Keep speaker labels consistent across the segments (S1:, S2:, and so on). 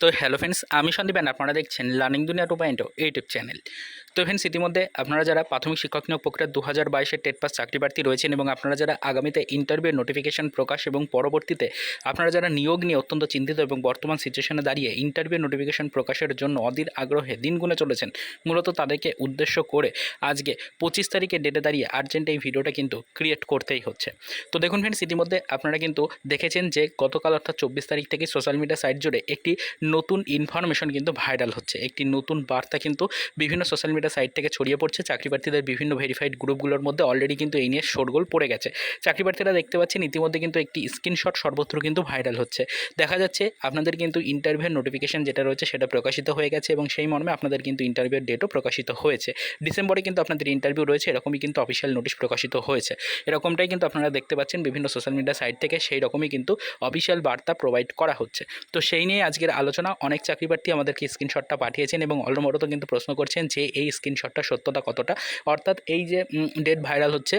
S1: তো hello friends আমি সন্দীপ আপনারা দেখছেন learning Duniya two point YouTube channel তো ফ্রেন্ডস ইতিমধ্যে আপনারা যারা প্রাথমিক শিক্ষক নিয়োগ প্রক্রিয়া দু হাজার বাইশের টেট পাস চাকরি প্রার্থী রয়েছেন এবং আপনারা যারা আগামীতে ইন্টারভিউ নোটিফিকেশন প্রকাশ এবং পরবর্তীতে আপনারা যারা নিয়োগ নিয়ে অত্যন্ত চিন্তিত এবং বর্তমান সিচুয়েশনে দাঁড়িয়ে ইন্টারভিউ নোটিফিকেশন প্রকাশের জন্য অধীর আগ্রহে দিন গুনে চলেছেন, মূলত তাদেরকে উদ্দেশ্য করে আজকে পঁচিশ তারিখে ডেটে দাঁড়িয়ে আর্জেন্ট এই ভিডিওটা কিন্তু ক্রিয়েট করতেই হচ্ছে। তো দেখুন ফ্রেন্ডস ইতিমধ্যে আপনারা কিন্তু দেখেছেন যে গতকাল অর্থাৎ চব্বিশ তারিখ থেকে সোশ্যাল মিডিয়া সাইট জুড়ে একটি নতুন ইনফরমেশন কিন্তু ভাইরাল হচ্ছে। একটি নতুন বার্তা কিন্তু বিভিন্ন সোশ্যাল মিডিয়া সাইট থেকে ছড়িয়ে পড়ছে। চাকরি প্রার্থীদের বিভিন্ন ভেরিফাইড গ্রুপগুলোর মধ্যে অলরেডি কিন্তু এই নিয়ে শোরগোল পড়ে গেছে। চাকরি প্রার্থীরা দেখতে পাচ্ছেন ইতিমধ্যে কিন্তু একটি স্ক্রিনশট সর্বত্র কিন্তু ভাইরাল হচ্ছে। দেখা যাচ্ছে আপনাদের কিন্তু ইন্টারভিউর নোটিফিকেশন যেটা রয়েছে সেটা প্রকাশিত হয়ে গেছে এবং সেই মর্মে আপনাদের কিন্তু ইন্টারভিউর ডেটও প্রকাশিত হয়েছে। ডিসেম্বরে কিন্তু আপনাদের ইন্টারভিউ রয়েছে, এরকমই কিন্তু অফিসিয়াল নোটিশ প্রকাশিত হয়েছে। এরকমটাই কিন্তু আপনারা দেখতে পাচ্ছেন বিভিন্ন সোশ্যাল মিডিয়া সাইট থেকে সেই রকমই কিন্তু অফিসিয়াল বার্তা প্রোভাইড করা হচ্ছে। তো সেই নিয়ে আজকের আলোচনা অনেক চাকরি প্রার্থী আমাদেরকে স্ক্রিনশটটা পাঠিয়েছেন এবং অলমরত কিন্তু প্রশ্ন করছেন যে এই স্ক্রিনশটটা সত্যতা কতটা? অর্থাৎ এই যে ডেট ভাইরাল হচ্ছে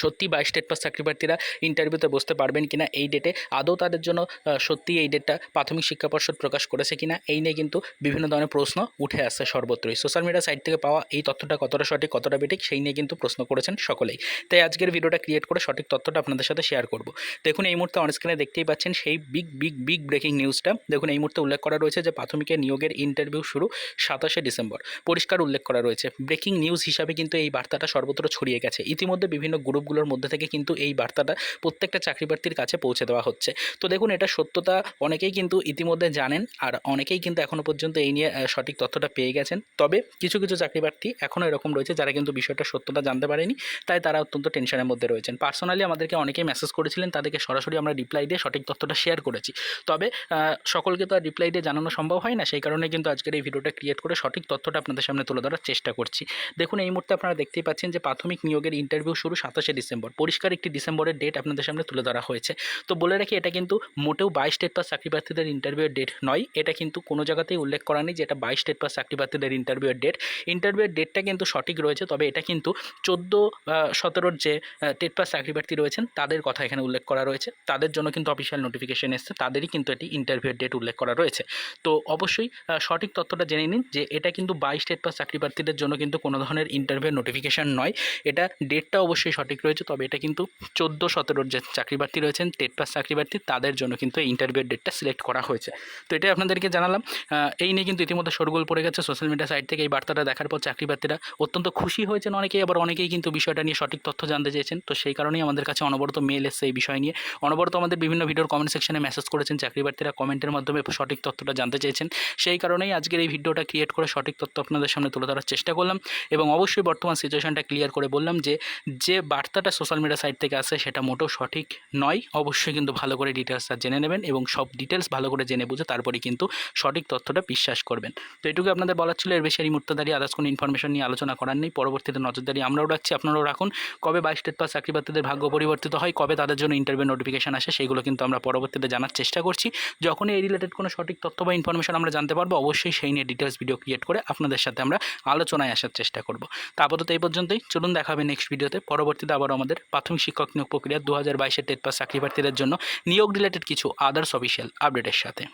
S1: সত্যি বাইশ স্টেট পাস চাকরি প্রার্থীরা ইন্টারভিউতে বসতে পারবেন কিনা এই ডেটে আদৌ তাদের জন্য সত্যি এই ডেটটা প্রাথমিক শিক্ষা পর্ষদ প্রকাশ করেছে কিনা? এই নিয়ে কিন্তু বিভিন্ন ধরনের প্রশ্ন উঠে আসছে সর্বত্রই। সোশ্যাল মিডিয়া সাইট থেকে পাওয়া এই তথ্যটা কতটা সঠিক, কতটা বেঠিক, সেই নিয়ে কিন্তু প্রশ্ন করেছেন সকলেই। তাই আজকের ভিডিওটা ক্রিয়েট করে সঠিক তথ্যটা আপনাদের সাথে শেয়ার করব। দেখুন, এই মুহূর্তে অনস্ক্রিনে দেখতেই পাচ্ছেন সেই বিগ বিগ বিগ ব্রেকিং নিউজটা দেখুন, এই মুহূর্তে উল্লেখ করা রয়েছে যে প্রাথমিকের নিয়োগের ইন্টারভিউ শুরু সাতাশে ডিসেম্বর। পরিষ্কার উল্লেখ করা রয়েছে। ব্রেকিং নিউজ হিসাবে কিন্তু এই বার্তাটা সর্বত্র ছড়িয়ে গেছে। ইতিমধ্যে বিভিন্ন গ্রুপগুলোর মধ্যে থেকে কিন্তু এই বার্তাটা প্রত্যেকটা চাকরি প্রার্থীর কাছে পৌঁছে দেওয়া হচ্ছে। তো দেখুন, এটা সত্যতা অনেকেই কিন্তু ইতিমধ্যে জানেন আর অনেকেই কিন্তু এখনও পর্যন্ত এই নিয়ে সঠিক তথ্যটা পেয়ে গেছেন। তবে কিছু কিছু চাকরি প্রার্থী এখনও এরকম রয়েছে যারা কিন্তু বিষয়টা সত্যতা জানতে পারেনি, তাই তারা অত্যন্ত টেনশনের মধ্যে রয়েছেন। পার্সোনালি আমাদেরকে অনেকেই মেসেজ করেছিলেন, তাদেরকে সরাসরি আমরা রিপ্লাই দিয়ে সঠিক তথ্যটা শেয়ার করেছি। তবে সকলকে তো আর রিপ্লাই দিয়ে জানানো সম্ভব হয় না, সেই কারণে কিন্তু আজকের এই ভিডিওটা ক্রিয়েট করে সঠিক তথ্যটা আপনাদের সামনে তুলে ধরার চেষ্টা করছি। দেখুন, এই মুহূর্তে আপনারা দেখতেই পাচ্ছেন যে প্রাথমিক নিয়োগের ইন্টারভিউ শুরু সাতাশে ডিসেম্বর। পরিষ্কার একটি ডিসেম্বরের ডেট আপনাদের সামনে তুলে ধরা হয়েছে। তো বলে রাখি, এটা কিন্তু মোটেও বাইশ ডেট পাস চাকরি প্রার্থীদের ইন্টারভিউয়ের ডেট নয়। এটা কিন্তু কোনো জায়গাতেই উল্লেখ করা নেই যে এটা বাইশ ডেট পাস চাকরি প্রার্থীদের ইন্টারভিউয়ের ডেট ইন্টারভিউয়ের ডেটটা কিন্তু সঠিক রয়েছে, তবে এটা কিন্তু চোদ্দ সতেরোর যে টেট পাস চাকরি প্রার্থী রয়েছেন, তাদের কথা এখানে উল্লেখ করা রয়েছে। তাদের জন্য কিন্তু অফিসিয়াল নোটিফিকেশন এসছে, তাদেরই কিন্তু এটি ইন্টারভিউয়ের ডেট উল্লেখ করা রয়েছে। তো অবশ্যই সঠিক তথ্যটা জেনে নিন যে এটা কিন্তু বাইশ ডেট পাস চাকরি প্রার্থীদের জন্য কিন্তু কোনো ধরনের ইন্টারভিউ নোটিফিকেশন নয়। এটা ডেটটা অবশ্যই সঠিক রয়েছে, তবে এটা কিন্তু চোদ্দ সতেরোর যে চাকরি প্রার্থী রয়েছেন, টেট পাস চাকরি প্রার্থী তাদের জন্য কিন্তু এই ইন্টারভিউর ডেটটা সিলেক্ট করা হয়েছে। তো এটাই আপনাদেরকে জানালাম। এই নিয়ে কিন্তু ইতিমধ্যে সরগোল পড়ে গেছে সোশ্যাল মিডিয়া সাইট থেকে। এই বার্তাটা দেখার পর চাকরি প্রার্থীরা অত্যন্ত খুশি হয়েছেন অনেকেই। আবার অনেকেই কিন্তু বিষয়টা নিয়ে সঠিক তথ্য জানতে চেয়েছেন। তো সেই কারণেই আমাদের কাছে অনবরত মেল এসছে এই বিষয় নিয়ে। অনবরত আমাদের বিভিন্ন ভিডিওর কমেন্ট সেকশনে মেসেজ করেছেন চাকরি প্রার্থীরা কমেন্টের মাধ্যমে সঠিক তথ্যটা জানতে চেয়েছেন। সেই কারণেই আজকের এই ভিডিওটা ক্রিয়েট করে সঠিক তথ্য আপনাদের সামনে তুলে ধরার চেষ্টা করলাম। এবং অবশ্যই বর্তমান সিচুয়েশনটা ক্লিয়ার করে বললাম যে যে বার্তাটা সোশ্যাল মিডিয়া সাইট থেকে আসে সেটা মোটেও সঠিক নয়। অবশ্যই কিন্তু ভালো করে ডিটেলসটা জেনে নেবেন এবং সব ডিটেলস ভালো করে জেনে বুঝে তারপরে কিন্তু সঠিক তথ্যটা বিশ্বাস করবেন। তো এটুকু আপনাদের বলার ছিল, এর বেশি এই মুহূর্তে দাঁড়িয়ে আদার্স কোনো ইনফরমেশন নিয়ে আলোচনা করার নেই। পরবর্তীতে নজরদারি আমরাও রাখছি। আপনারাও রাখুন। কবে বাইশ ডেট পাস চাকরি প্রার্থীদের ভাগ্য পরিবর্তিত হয়, কবে তাদের জন্য ইন্টারভিউ নোটিফিকেশন আসে, সেগুলো কিন্তু আমরা পরবর্তীতে জানার চেষ্টা করছি। যখনই এই রিলেটেড কোনো সঠিক তথ্য বা ইনফরমেশন আমরা জানতে পারব, অবশ্যই সেই নিয়ে ডিটেলস ভিডিও ক্রিয়েট করে আপনাদের সাথে আমরা আলোচনায় আসার চেষ্টা করব। তা আপাতত এই পর্যন্তই। চলুন দেখাবে নেক্সট ভিডিওতে পরবর্তীতে আবার আমাদের প্রাথমিক শিক্ষক নিয়োগ প্রক্রিয়া দু হাজার বাইশের টেট পাস চাকরি প্রার্থীদের জন্য নিয়োগ রিলেটেড কিছু আদার্স অফিসিয়াল আপডেটের সাথে।